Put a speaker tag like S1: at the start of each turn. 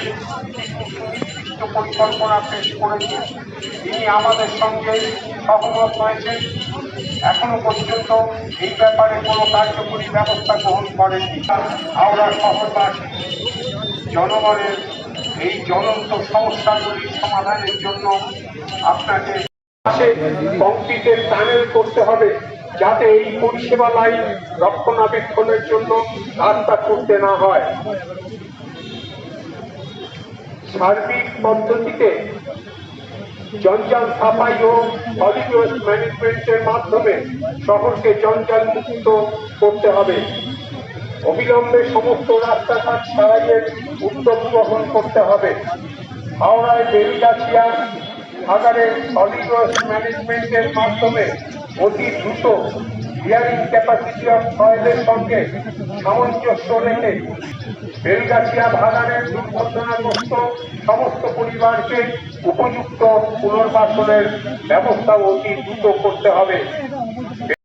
S1: সুনির্দিষ্ট পরিকল্পনা পেশ করেছেন তিনি আমাদের সঙ্গে সহমত হয়েছেন এখনও পর্যন্ত এই ব্যাপারে কোনো কার্যকরী ব্যবস্থা গ্রহণ করেননি হাওড়া শহরবাসী জনগণের এই জ্বলন্ত সমস্যাগুলি সমাধানের জন্য আপনাকে কংক্রিটের প্যানেল করতে হবে যাতে এই পরিষেবা লাইন রক্ষণাবেক্ষণের জন্য রাস্তা করতে না হয় সার্বিক পদ্ধতিতে জঞ্জাল সাফাই ও সলিড ম্যানেজমেন্টের মাধ্যমে শহরকে জঞ্জাল মুক্ত করতে হবে। অবিলম্বে সমস্ত রাস্তাঘাট সারাইয়ের উদ্যোগ গ্রহণ করতে হবে। হাওড়ায় বেলগাছিয়া সাগারের সলিড ম্যানেজমেন্টের মাধ্যমে অতি দ্রুত বিয়ারিং ক্যাপাসিটি অফ সয়েলের সঙ্গে সামঞ্জস্য রেখে বেলগাছিয়া ভাগানের দুর্ঘটনাগ্রস্ত সমস্ত পরিবারকে উপযুক্ত পুনর্বাসনের ব্যবস্থা অতি দ্রুত করতে হবে।